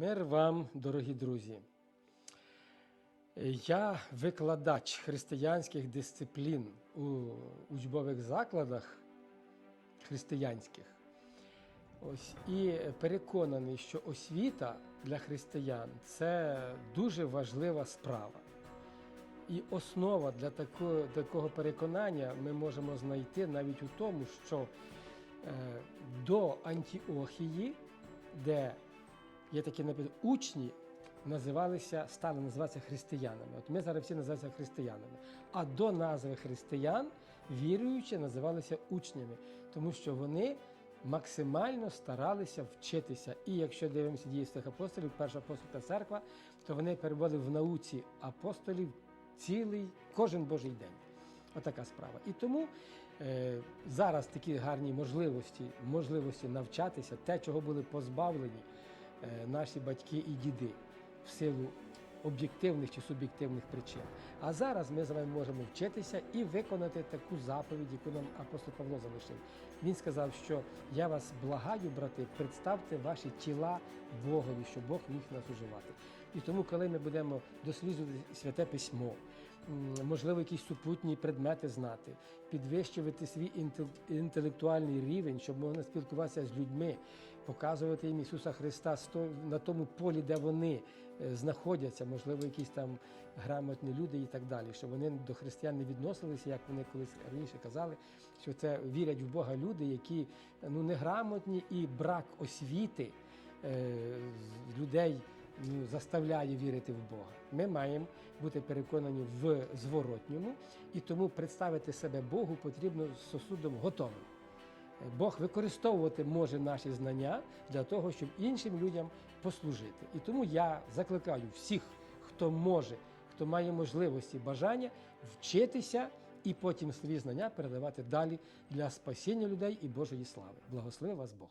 Мир вам, дорогі друзі. Я викладач християнських дисциплін у учбових закладах християнських. Ось і переконаний, що освіта для християн це дуже важлива справа. І основа для такого, такого переконання ми можемо знайти навіть у тому, що е, до Антіохії, де є такі наприклад, учні, називалися, стали називатися християнами. От ми зараз всі називаємося християнами. А до назви християн віруючі називалися учнями, тому що вони максимально старалися вчитися. І якщо дивимося дії святих апостолів, перша апостольська церква, то вони перебували в науці апостолів цілий кожен Божий день. Отака справа. І тому е, зараз такі гарні можливості, можливості навчатися, те, чого були позбавлені наші батьки і діди в силу об'єктивних чи суб'єктивних причин. А зараз ми з вами можемо вчитися і виконати таку заповідь, яку нам апостол Павло залишив. Він сказав, що я вас благаю, брати, представте ваші тіла Богові, щоб Бог міг нас уживати. І тому, коли ми будемо досліджувати святе письмо, можливо, якісь супутні предмети знати, підвищувати свій інтел- інтелектуальний рівень, щоб можна спілкуватися з людьми, показувати їм Ісуса Христа на тому полі, де вони е, знаходяться, можливо, якісь там грамотні люди і так далі, щоб вони до християн не відносилися, як вони колись раніше казали, що це вірять в Бога люди, які ну, неграмотні і брак освіти е, людей ну, заставляє вірити в Бога. Ми маємо бути переконані в зворотньому, і тому представити себе Богу потрібно з сосудом готовим. Бог використовувати може наші знання для того, щоб іншим людям послужити. І тому я закликаю всіх, хто може, хто має можливості, бажання вчитися і потім свої знання передавати далі для спасіння людей і Божої слави. Благослови вас Бог!